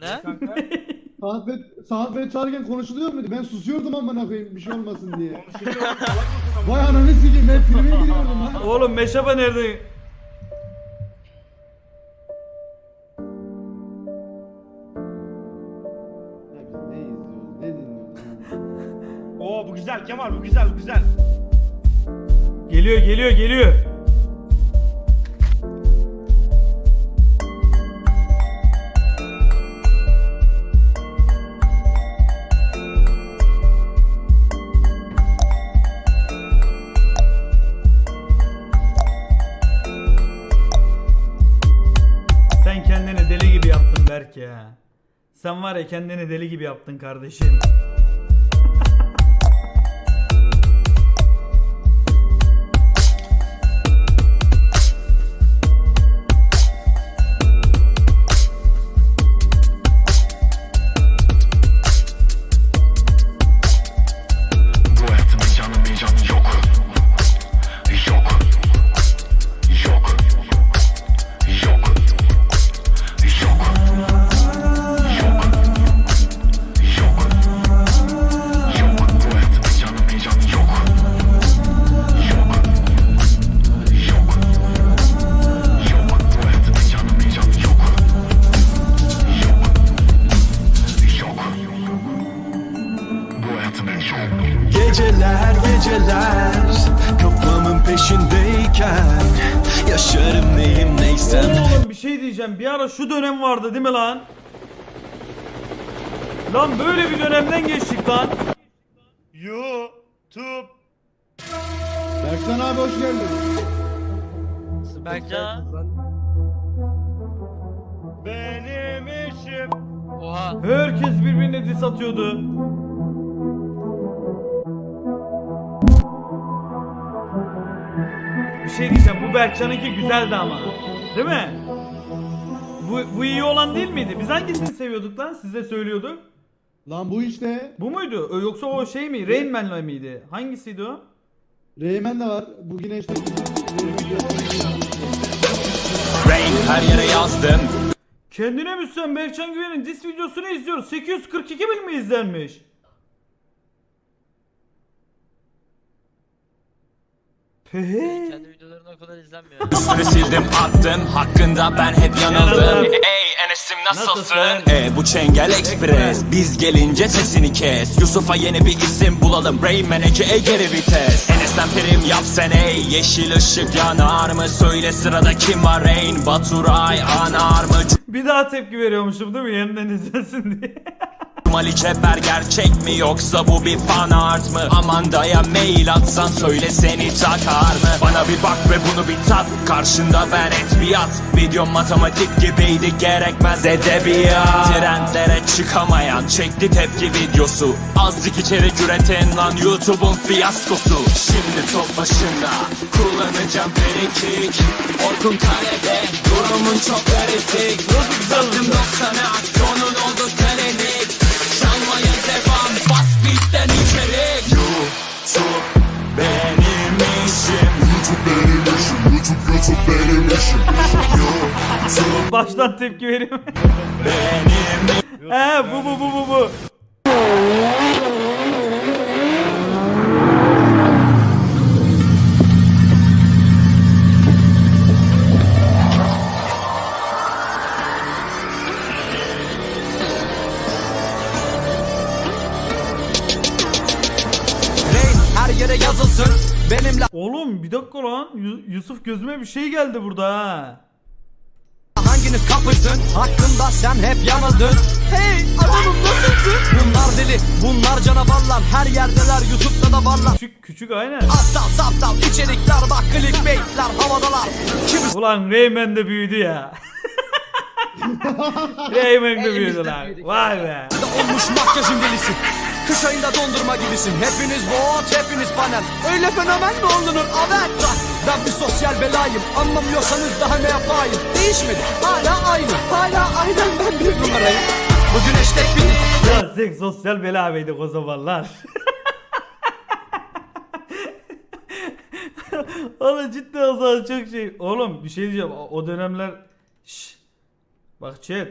Ne? Saat ve çağırırken konuşuluyor muydu? Ben susuyordum amına koyayım bir şey olmasın diye. Vay ananı sikeyim ben filme giriyorum lan. Oğlum Meşapa nerede? Ya biz ne izliyoruz ne dinliyoruz? Oo bu güzel Kemal bu güzel bu güzel. Geliyor geliyor geliyor. Gibi yaptın Berk ya. Sen var ya kendini deli gibi yaptın kardeşim. Geceler geceler kafamın peşindeyken Yaşarım neyim neysem Oğlum bir şey diyeceğim. Bir ara şu dönem vardı değil mi lan? Lan böyle bir dönemden geçtik lan. YouTube. Berkcan abi hoş geldin. Berkcan. Benim işim. Oha. Herkes birbirine diss atıyordu. Şey diyeceğim. Bu Berkcan'ınki güzeldi ama. Değil mi? Bu, bu iyi olan değil miydi? Biz hangisini seviyorduk lan? Size söylüyorduk. Lan bu işte. Bu muydu? Ö- Yoksa o şey mi? Rain Man'la miydi? Hangisiydi o? Reymen de var. Bugün işte. Rain her yere yazdım Kendine müsten Berkcan Güven'in diss videosunu izliyoruz. 842 bin mi izlenmiş? Kendi videoların o kadar izlenmiyor. Üstünü sildim attım hakkında ben hep yanıldım Ey Enes'im nasılsın? E bu Çengel Express Biz gelince sesini kes Yusuf'a yeni bir isim bulalım Rayman Ege geri vites Enes'ten prim yap sen ey Yeşil ışık yanar mı? Söyle sırada kim var Rain Baturay anar mı? Bir daha tepki veriyormuşum değil mi? Yeniden izlensin diye. Ali Ceper gerçek mi? Yoksa bu bir fan art mı? Amanda'ya mail atsan söyle seni takar mı? Bana bir bak ve bunu bir tat. Karşında ben et biat Videom matematik gibiydi gerekmez edebiyat. Trendlere çıkamayan çekti tepki videosu. Azıcık içerik üreten lan YouTube'un fiyaskosu. Şimdi top başında kullanacağım perikik Orkun kalede durumun çok kritik Sattım 90'a sonun oldu YouTube Baştan tepki vereyim. He bu bu bu bu bu. Yere yazılsın Benimle Oğlum bir dakika lan. Yu- Yusuf gözüme bir şey geldi burada ha. hanginiz kapışsın Hakkında sen hep yanıldın Hey adamım nasılsın Bunlar deli bunlar canavarlar Her yerdeler YouTube'da da varlar Küçük küçük aynen. Aptal saptal içerikler bak clickbaitler havadalar Kimi Ulan Rayman de büyüdü ya. Rayman de büyüdü lan. Vay be. olmuş makyajın delisi Kış ayında dondurma gibisin Hepiniz bot hepiniz panel Öyle fenomen mi oldunuz evet Ben bir sosyal belayım Anlamıyorsanız daha ne yapayım Değişmedi hala aynı Hala aynen ben bir numarayım Bugün hashtag biziz Ya sen sosyal bela mıydık o zamanlar? Oğlum cidden o zaman çok şey. Oğlum bir şey diyeceğim. O, dönemler... Şşş. Bak chat.